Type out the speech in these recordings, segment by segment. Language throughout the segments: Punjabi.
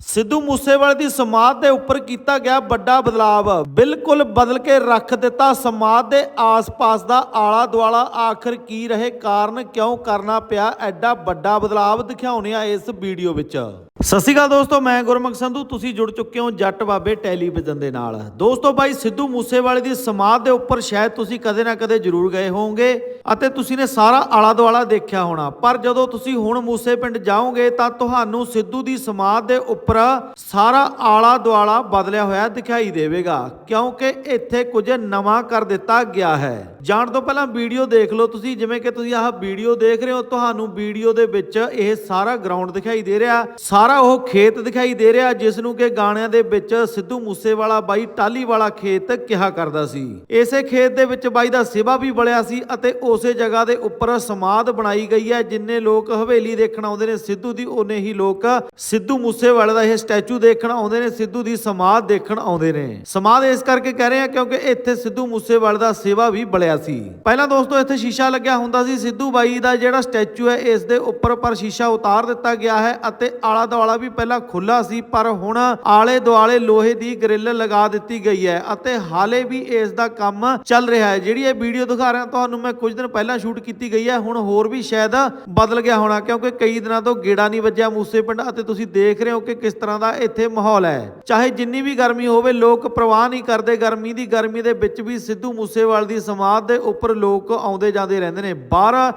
ਸਿੱਧੂ ਮੂਸੇਵਾਲੇ ਦੀ ਸਮਾਜ ਦੇ ਉੱਪਰ ਕੀਤਾ ਗਿਆ ਵੱਡਾ ਬਦਲਾਅ ਬਿਲਕੁਲ ਬਦਲ ਕੇ ਰੱਖ ਦਿੱਤਾ ਸਮਾਧ ਦੇ ਆਸ-ਪਾਸ ਦਾ ਆਲਾ ਦੁਆਲਾ ਆਖਰ ਕੀ ਰਹੇ? ਕਾਰਨ ਕਿਉਂ ਕਰਨਾ ਪਿਆ ਐਡਾ ਵੱਡਾ ਬਦਲਾਅ ਦਿਖਾਉਣੇ ਆ ਇਸ ਵੀਡੀਓ ਵਿੱਚ। ਸਤਿ ਸ਼੍ਰੀ ਅਕਾਲ ਦੋਸਤੋ, ਮੈਂ ਗੁਰਮੁਖ ਸੰਧੂ। ਤੁਸੀਂ ਜੁੜ ਚੁੱਕੇ ਹੋ ਜੱਟ ਬਾਬੇ ਟੈਲੀਵਿਜ਼ਨ ਦੇ ਨਾਲ। ਦੋਸਤੋ ਬਾਈ, ਸਿੱਧੂ ਮੂਸੇਵਾਲੇ ਦੀ ਸਮਾਧ ਦੇ ਉੱਪਰ ਸ਼ਾਇਦ ਤੁਸੀਂ ਕਦੇ ਨਾ ਕਦੇ ਜ਼ਰੂਰ ਗਏ ਹੋਵੋਗੇ ਅਤੇ ਤੁਸੀਂ ਨੇ ਸਾਰਾ ਆਲਾ ਦੁਆਲਾ ਦੇਖਿਆ ਹੋਣਾ। ਪਰ ਜਦੋਂ ਤੁਸੀਂ ਹੁਣ ਮੂਸੇ ਪਿੰਡ ਜਾਓਗੇ ਤਾਂ ਤੁਹਾਨੂੰ ਸਿੱਧੂ ਦੀ ਸਮਾਧ ਦੇ ਉੱਪਰ ਸਾਰਾ ਆਲਾ ਦੁਆਲਾ ਬਦਲਿਆ ਹੋਇਆ ਦਿਖਾਈ ਦੇਵੇਗਾ, ਕਿਉਂਕਿ ਇੱਥੇ ਕੁਝ ਨਵਾਂ ਕਰ ਦਿੱਤਾ ਗਿਆ ਹੈ। ਜਾਣ ਤੋਂ ਪਹਿਲਾਂ ਵੀਡੀਓ ਦੇਖ ਲਓ ਤੁਸੀਂ, ਜਿਵੇਂ ਕਿ ਤੁਸੀਂ ਆਹ ਵੀਡੀਓ ਦੇਖ ਰਹੇ ਹੋ, ਤੁਹਾਨੂੰ ਵੀਡੀਓ ਦੇ ਵਿੱਚ ਇਹ ਸਾਰਾ ਗਰਾਊਂਡ ਦਿਖਾਈ ਦੇ ਰਿਹਾ, ਸਾਰਾ ਉਹ ਖੇਤ ਦਿਖਾਈ ਦੇ ਰਿਹਾ ਜਿਸ ਨੂੰ ਕਿ ਗਾਣਿਆਂ ਦੇ ਵਿੱਚ ਸਿੱਧੂ ਮੂਸੇਵਾਲਾ ਬਾਈ ਟਾਲੀ ਵਾਲਾ ਖੇਤ ਕਿਹਾ ਕਰਦਾ ਸੀ। ਇਸੇ ਖੇਤ ਦੇ ਵਿੱਚ ਬਾਈ ਦਾ ਸਿਵਾ ਵੀ ਬਲਿਆ ਸੀ ਅਤੇ ਉਸੇ ਜਗ੍ਹਾ ਦੇ ਉੱਪਰ ਸਮਾਧ ਬਣਾਈ ਗਈ ਹੈ, ਜਿੰਨੇ ਲੋਕ ਹਵੇਲੀ ਦੇਖਣ ਆਉਂਦੇ ਨੇ, ਸਿੱਧੂ ਦੀ ਉਹਨੇ ਹੀ ਲੋਕ ਸਿੱਧੂ ਮੂਸੇਵਾਲੇ ਦਾ ਇਹ ਸਟੈਚੂ ਦੇਖਣ ਆਉਂਦੇ ਨੇ, ਸਿੱਧੂ ਦੀ ਸਮਾਧ ਦੇਖਣ ਆਉਂਦੇ ਨੇ। ਸਮਾਧ ਇਸ ਕਰਕੇ ਕਹਿ ਰਹੇ ਆ ਕਿਉਂਕਿ ਇੱਥੇ ਸਿੱਧੂ ਮੂਸੇਵਾਲੇ ਦਾ ਸੇਵਾ ਵੀ ਬਲਿਆ ਸੀ। ਪਹਿਲਾਂ ਦੋਸਤੋ, ਇੱਥੇ ਸ਼ੀਸ਼ਾ ਲੱਗਿਆ ਹੁੰਦਾ ਸੀ। ਸਿੱਧੂ ਬਾਈ ਦਾ ਜਿਹੜਾ ਸਟੈਚੂ ਹੈ, ਇਸ ਦੇ ਉੱਪਰ ਪਰ ਸ਼ੀਸ਼ਾ ਉਤਾਰ ਦਿੱਤਾ ਗਿਆ ਹੈ ਅਤੇ ਆਲਾ ਦੁਆਲਾ ਵੀ ਪਹਿਲਾਂ ਖੁੱਲਾ ਸੀ, ਪਰ ਹੁਣ ਆਲੇ ਦੁਆਲੇ ਲੋਹੇ ਦੀ ਗ੍ਰਿਲ ਲਗਾ ਦਿੱਤੀ ਗਈ ਹੈ ਅਤੇ ਹਾਲੇ ਵੀ ਇਸ ਦਾ ਕੰਮ ਚੱਲ ਰਿਹਾ ਹੈ। ਜਿਹੜੀ ਇਹ ਵੀਡੀਓ ਦਿਖਾ ਰਿਹਾ ਤੁਹਾਨੂੰ ਮੈਂ ਕੁਝ ਦਿਨ ਪਹਿਲਾਂ ਸ਼ੂਟ ਕੀਤੀ ਗਈ ਹੈ, ਹੁਣ ਹੋਰ ਵੀ ਸ਼ਾਇਦ ਬਦਲ ਗਿਆ ਹੋਣਾ, ਕਿਉਂਕਿ ਕਈ ਦਿਨਾਂ ਤੋਂ ਗੇੜਾ ਨਹੀਂ ਵੱਜਿਆ ਮੂਸੇ ਪਿੰਡ ਅਤੇ ਤੁਸੀਂ ਦੇਖ ਰਹੇ ਹੋ ਕਿ ਕਿਸ ਤਰ੍ਹਾਂ ਦਾ ਇੱਥੇ ਮਾਹੌਲ ਹੈ। ਚਾਹੇ ਜਿੰਨੀ ਵੀ ਗਰਮੀ ਹੋਵੇ, ਲੋਕ ਪ੍ਰਵਾਹ ਨਹੀਂ ਕਰਦੇ। ਗਰਮੀ ਦੀ, ਗਰਮੀ ਦੇ ਵਿੱਚ ਵੀ ਸਿੱਧੂ ਮੂਸੇਵਾਲ ਦੀ ਸਮਾਧ ਦੇ ਉੱਪਰ ਲੋਕ ਆਉਂਦੇ ਜਾਂਦੇ ਰਹਿੰਦੇ ਨੇ। ਬਾਹਰ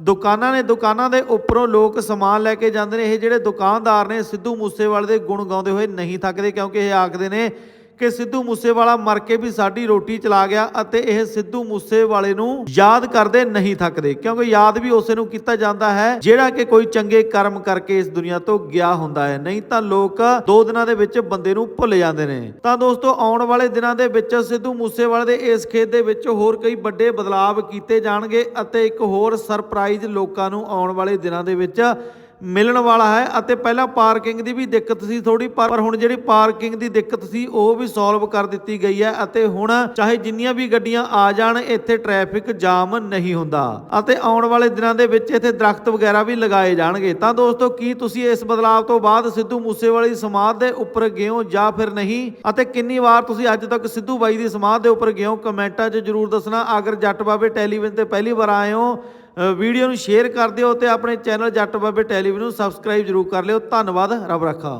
ਦੁਕਾਨਾਂ ਨੇ, ਦੁਕਾਨਾਂ ਦੇ ਉੱਪਰੋਂ ਲੋਕ ਸਮਾਨ ਲੈ ਕੇ ਜਾਂਦੇ ਨੇ। ਇਹ ਜਿਹੜੇ ਦੁਕਾਨਦਾਰ ਨੇ, ਸਿੱਧੂ ਮੂਸੇਵਾਲੇ ਦੇ ਗੁਣ ਗਾਉਂਦੇ ਹੋਏ ਨਹੀਂ ਥੱਕਦੇ ਕਿਉਂਕਿ ਇਹ ਆਖਦੇ ਨੇ ਕਿ ਸਿੱਧੂ ਮੂਸੇਵਾਲਾ ਮਰ ਕੇ ਵੀ ਸਾਡੀ ਰੋਟੀ ਚਲਾ ਗਿਆ ਅਤੇ ਇਹ ਸਿੱਧੂ ਮੂਸੇਵਾਲੇ ਨੂੰ ਯਾਦ ਕਰਦੇ ਨਹੀਂ ਥੱਕਦੇ। ਕਿਉਂਕਿ ਯਾਦ ਵੀ ਉਸੇ ਨੂੰ ਕੀਤਾ ਜਾਂਦਾ ਹੈ, ਜਿਹੜਾ ਕਿ ਕੋਈ ਚੰਗੇ ਕਰਮ ਕਰਕੇ ਇਸ ਦੁਨੀਆ ਤੋਂ ਗਿਆ ਹੁੰਦਾ ਹੈ। ਨਹੀਂ ਤਾਂ ਲੋਕ ਦੋ ਦਿਨਾਂ ਦੇ ਵਿੱਚ ਬੰਦੇ ਨੂੰ ਭੁੱਲ ਜਾਂਦੇ ਨੇ। ਤਾਂ ਦੋਸਤੋ, ਆਉਣ ਵਾਲੇ ਦਿਨਾਂ ਦੇ ਵਿੱਚ ਸਿੱਧੂ ਮੂਸੇਵਾਲੇ ਦੇ ਇਸ ਖੇਤ ਦੇ ਵਿੱਚ ਹੋਰ ਕਈ ਵੱਡੇ ਬਦਲਾਵ ਕੀਤੇ ਜਾਣਗੇ ਅਤੇ ਇੱਕ ਹੋਰ ਸਰਪ੍ਰਾਈਜ਼ ਲੋਕਾਂ ਨੂੰ ਆਉਣ ਵਾਲੇ ਦਿਨਾਂ ਦੇ ਵਿੱਚ ਮਿਲਣ ਵਾਲਾ ਹੈ ਅਤੇ ਪਹਿਲਾਂ ਪਾਰਕਿੰਗ ਦੀ ਵੀ ਦਿੱਕਤ ਸੀ ਥੋੜੀ ਪਰ ਹੁਣ ਜਿਹੜੀ ਪਾਰਕਿੰਗ ਦੀ ਦਿੱਕਤ ਸੀ, ਉਹ ਵੀ ਸੋਲਵ ਕਰ ਦਿੱਤੀ ਗਈ ਹੈ ਅਤੇ ਹੁਣ ਚਾਹੇ ਜਿੰਨੀਆਂ ਵੀ ਗੱਡੀਆਂ ਆ ਜਾਣ, ਇੱਥੇ ਟ੍ਰੈਫਿਕ ਜਾਮ ਨਹੀਂ ਹੁੰਦਾ ਅਤੇ ਆਉਣ ਵਾਲੇ ਦਿਨਾਂ ਦੇ ਵਿੱਚ ਇੱਥੇ ਦਰਖਤ ਵਗੈਰਾ ਵੀ ਲਗਾਏ ਜਾਣਗੇ। ਤਾਂ ਦੋਸਤੋ, ਕੀ ਤੁਸੀਂ ਇਸ ਬਦਲਾਅ ਤੋਂ ਬਾਅਦ ਸਿੱਧੂ ਮੂਸੇਵਾਲੇ ਦੀ ਸਮਾਧ ਦੇ ਉੱਪਰ ਗਏ ਹੋ ਜਾਂ ਫਿਰ ਨਹੀਂ? ਅਤੇ ਕਿੰਨੀ ਵਾਰ ਤੁਸੀਂ ਅੱਜ ਤੱਕ ਸਿੱਧੂ ਬਾਈ ਦੀ ਸਮਾਧ ਦੇ ਉੱਪਰ ਗਏ ਹੋ ਕਮੈਂਟਾਂ 'ਚ ਜਰੂਰ ਦੱਸਣਾ। ਅਗਰ ਜੱਟ ਬਾਬੇ ਟੈਲੀਵਿਜ਼ਨ ਤੇ ਪਹਿਲੀ ਵਾਰ ਆਏ ਹੋ ਵੀਡੀਓ ਨੂੰ ਸ਼ੇਅਰ ਕਰ ਦਿਓ ਤੇ ਆਪਣੇ ਚੈਨਲ ਜੱਟ ਬਾਬੇ ਟੈਲੀਵਿਜ਼ਨ ਨੂੰ ਸਬਸਕ੍ਰਾਈਬ ਜਰੂਰ ਕਰ ਲਿਓ। ਧੰਨਵਾਦ, ਰੱਬ ਰੱਖਾ।